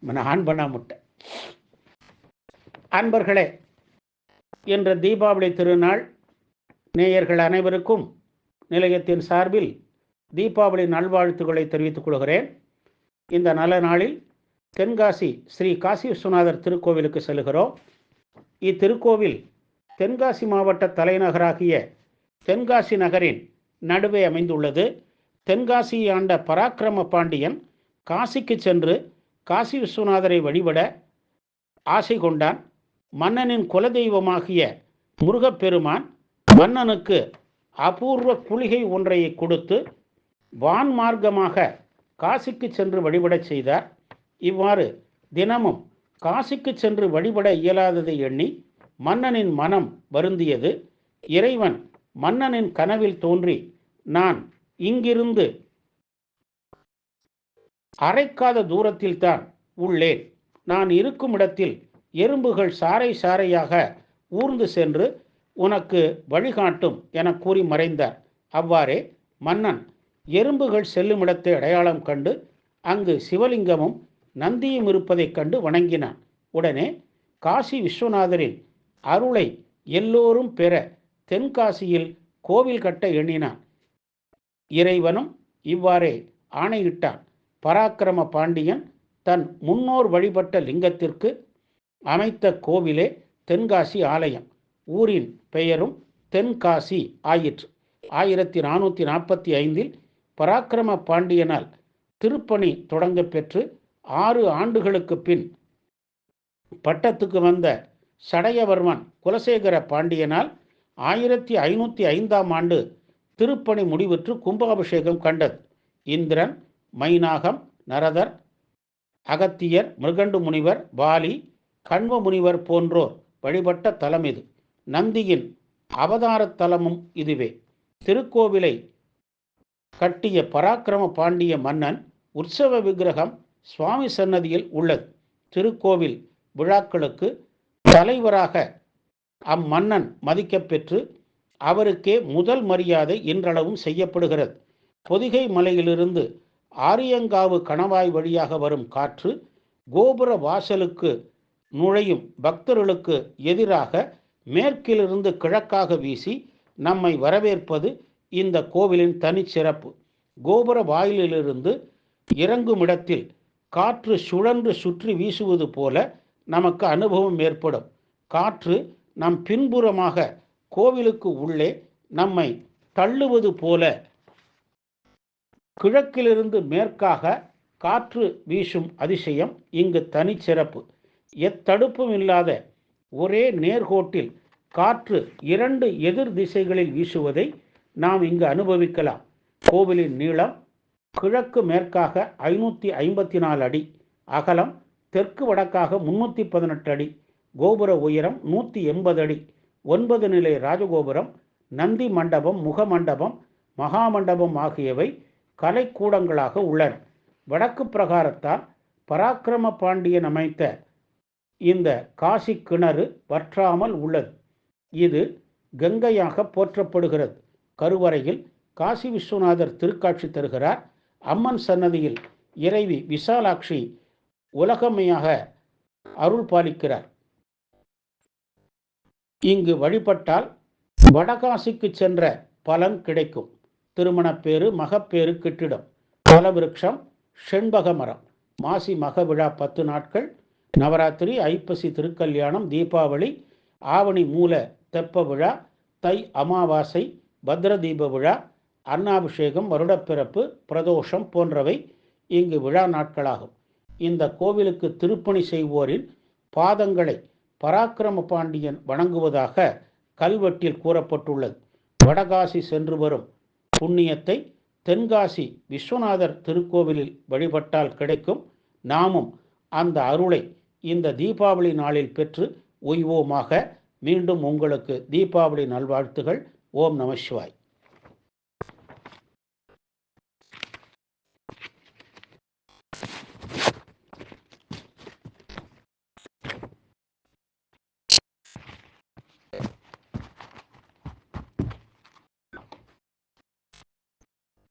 நான் ஆன் முட்டை. அன்பர்களே என்ற தீபாவளி திருநாள் நேயர்கள் அனைவருக்கும் நிலையத்தின் சார்பில் தீபாவளி நல்வாழ்த்துக்களை தெரிவித்துக் கொள்கிறேன். இந்த நல்ல நாளில் தென்காசி ஸ்ரீ காசி விஸ்வநாதர் திருக்கோவிலுக்கு செல்கிறோம். இத்திருக்கோவில் தென்காசி மாவட்ட தலைநகராகிய தென்காசி நகரின் நடுவே அமைந்துள்ளது. தென்காசி ஆண்ட பராக்கிரம பாண்டியன் காசிக்கு சென்று காசி விஸ்வநாதரை வழிபட ஆசை கொண்டான். மன்னனின் குலதெய்வமாகிய முருகப்பெருமான் மன்னனுக்கு அபூர்வ குளிகை ஒன்றை கொடுத்து வான் மார்க்கமாக காசிக்கு சென்று வழிபடச் செய்தார். இவ்வாறு தினமும் காசிக்கு சென்று வழிபட இயலாததை எண்ணி மன்னனின் மனம் வருந்தியது. இறைவன் மன்னனின் கனவில் தோன்றி நான் இங்கிருந்து அரைக்காத தூரத்தில்தான் உள்ளேன் நான் இருக்கும் இடத்தில் எறும்புகள் சாறை சாறையாக ஊர்ந்து சென்று உனக்கு வழிகாட்டும் என கூறி மறைந்தார். அவ்வாறே மன்னன் எறும்புகள் செல்லும் இடத்தை அடையாளம் கண்டு அங்கு சிவலிங்கமும் நந்தியும் இருப்பதைக் கண்டு வணங்கினான். உடனே காசி விஸ்வநாதரின் அருளை எல்லோரும் பெற தென்காசியில் கோவில் கட்ட எண்ணினான். இறைவனும் இவ்வாறே ஆணையிட்டான். பராக்கிரம பாண்டியன் தன் முன்னோர் வழிபட்ட லிங்கத்திற்கு அமைத்த கோவிலே தென்காசி ஆலயம். ஊரின் பெயரும் தென்காசி ஆயிற்று. ஆயிரத்தி நானூற்றி நாற்பத்தி ஐந்தில் பராக்கிரம பாண்டியனால் திருப்பணி தொடங்க பெற்று ஆறு ஆண்டுகளுக்கு பின் பட்டத்துக்கு வந்த சடையவர்மன் குலசேகர பாண்டியனால் ஆயிரத்தி ஐநூற்றி ஐந்தாம் ஆண்டு திருப்பணி முடிவுற்று கும்பாபிஷேகம் கண்டது. இந்திரன் மைனாகம் நரதர் அகத்தியர் மிருகண்டு முனிவர் பாலி கண்வ முனிவர் போன்றோர் வழிபட்ட தலம் இது. நந்தியின் அவதாரத்தலமும் இதுவே. திருக்கோவிலை கட்டிய பராக்கிரம பாண்டிய மன்னன் உற்சவ விக்கிரகம் சுவாமி சன்னதியில் உள்ளது. திருக்கோவில் விழாக்களுக்கு தலைவராக அம்மன்னன் மதிக்கப்பெற்று அவருக்கே முதல் மரியாதை இன்றளவும் செய்யப்படுகிறது. பொதிகை மலையிலிருந்து ஆரியங்காவு கணவாய் வழியாக வரும் காற்று கோபுர வாசலுக்கு நுழையும் பக்தர்களுக்கு எதிராக மேற்கிலிருந்து கிழக்காக வீசி நம்மை வரவேற்பது இந்த கோவிலின் தனிச்சிறப்பு. கோபுர வாயிலிலிருந்து இறங்கும் இடத்தில் காற்று சுழன்று சுற்றி வீசுவது போல நமக்கு அனுபவம் ஏற்படும். காற்று நம் பின்புறமாக கோவிலுக்கு உள்ளே நம்மை தள்ளுவது போல கிழக்கிலிருந்து மேற்காக காற்று வீசும் அதிசயம் இங்கு தனிச்சிறப்பு. எத்தடுப்பும் இல்லாத ஒரே நேர்கோட்டில் காற்று இரண்டு எதிர் திசைகளில் வீசுவதை நாம் இங்கு அனுபவிக்கலாம். கோவிலின் நீளம் கிழக்கு மேற்காக ஐநூற்றி ஐம்பத்தி நாலு அடி அகலம் தெற்கு வடக்காக முன்னூற்றி பதினெட்டு அடி கோபுர உயரம் நூற்றி எண்பது அடி ஒன்பது நிலை ராஜகோபுரம் நந்தி மண்டபம் முகமண்டபம் மகாமண்டபம் ஆகியவை கலைக்கூடங்களாக உள்ளன. வடக்கு பிரகாரத்தால் பராக்கிரம பாண்டியன் அமைத்த இந்த காசி கிணறு வற்றாமல் உள்ளது. இது கங்கையாக போற்றப்படுகிறது. கருவறையில் காசி விஸ்வநாதர் திருக்காட்சி தருகிறார். அம்மன் சன்னதியில் இறைவி விசாலாட்சி உலகமையாக அருள் பாலிக்கிறார். இங்கு வழிபட்டால் வடகாசிக்கு சென்ற பலன் கிடைக்கும். திருமணப்பேறு மகப்பேறு கிட்டிடம். பலவிருட்சம் செண்பக மரம். மாசி மக விழா பத்து நாட்கள். நவராத்திரி ஐப்பசி திருக்கல்யாணம் தீபாவளி ஆவணி மூல தெப்ப விழா தை அமாவாசை பத்ர தீப விழா அன்னாபிஷேகம் வருடப்பிறப்பு பிரதோஷம் போன்றவை இங்கு விழா நாட்களாகும். இந்த கோவிலுக்கு திருப்பணி செய்வோரின் பாதங்களை பராக்கிரம பாண்டியன் வணங்குவதாக கல்வெட்டில் கூறப்பட்டுள்ளது. வடகாசி சென்று வரும் புண்ணியத்தை தென்காசி விஸ்வநாதர் திருக்கோவிலில் வழிபட்டால் கிடைக்கும். நாமும் அந்த அருளை இந்த தீபாவளி நாளில் பெற்று ஓய்வோமாக மீண்டும் உங்களுக்கு தீபாவளி நல்வாழ்த்துகள். ஓம் நம சிவாய்.